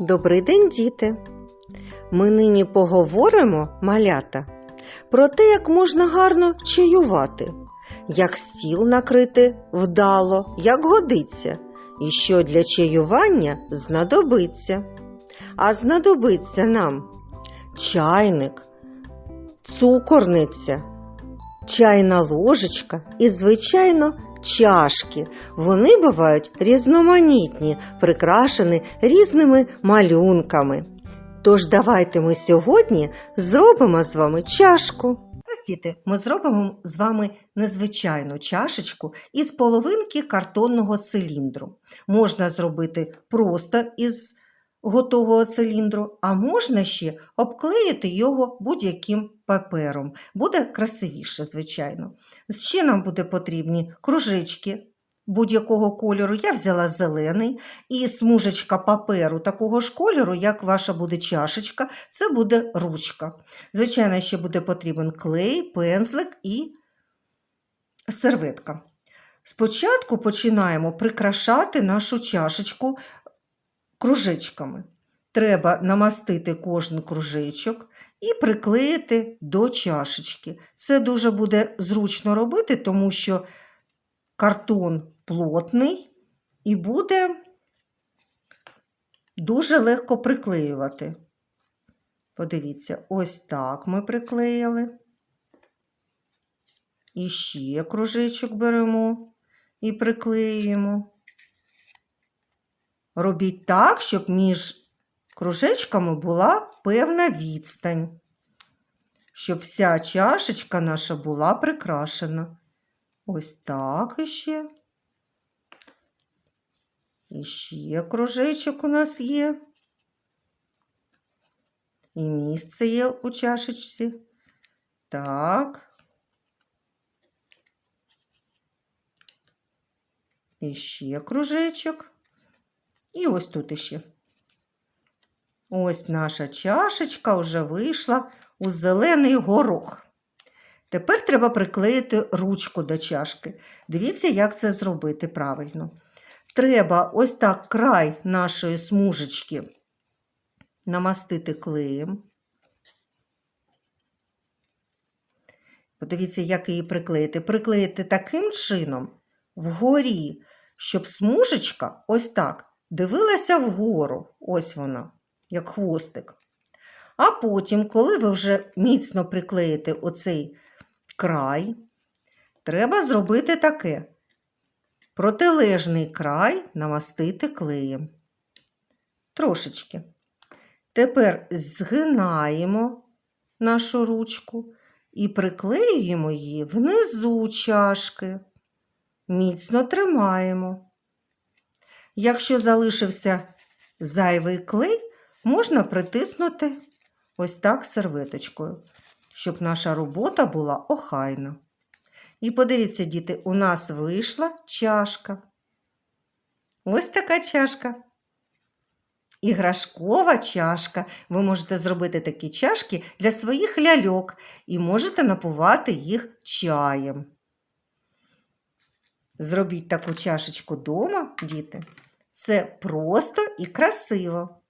Добрий день, діти! Ми нині поговоримо, малята, про те, як можна гарно чаювати, як стіл накрити вдало, як годиться, і що для чаювання знадобиться. А знадобиться нам чайник, цукорниця, чайна ложечка і, звичайно, чашки. Вони бувають різноманітні, прикрашені різними малюнками. Тож давайте ми сьогодні зробимо з вами чашку. Ось, ми зробимо з вами незвичайну чашечку із половинки картонного циліндру. Можна зробити просто із готового циліндру, а можна ще обклеїти його будь-яким папером. Буде красивіше, звичайно. Ще нам буде потрібні кружечки будь-якого кольору. Я взяла зелений і смужечка паперу такого ж кольору, як ваша буде чашечка, це буде ручка. Звичайно, ще буде потрібен клей, пензлик і серветка. Спочатку починаємо прикрашати нашу чашечку кружечками. Треба намастити кожен кружечок і приклеїти до чашечки. Це дуже буде зручно робити, тому що картон плотний і буде дуже легко приклеювати. Подивіться, ось так ми приклеїли. І ще кружечок беремо і приклеюємо. Робіть так, щоб між кружечками була певна відстань, щоб вся чашечка наша була прикрашена. Ось так іще. І ще кружечок у нас є. І місце є у чашечці. Так. І ще кружечок. І ось тут іще. Ось наша чашечка вже вийшла у зелений горох. Тепер треба приклеїти ручку до чашки. Дивіться, як це зробити правильно. Треба ось так край нашої смужечки намастити клеєм. Подивіться, як її приклеїти. Приклеїти таким чином вгорі, щоб смужечка ось так дивилася вгору. Ось вона, як хвостик. А потім, коли ви вже міцно приклеїте оцей край, треба зробити таке. Протилежний край намастити клеєм. Трошечки. Тепер згинаємо нашу ручку і приклеюємо її внизу чашки. Міцно тримаємо. Якщо залишився зайвий клей, можна притиснути ось так серветочкою, щоб наша робота була охайна. І подивіться, діти, у нас вийшла чашка. Ось така чашка. Іграшкова чашка. Ви можете зробити такі чашки для своїх ляльок і можете напувати їх чаєм. Зробіть таку чашечку вдома, діти. Це просто і красиво.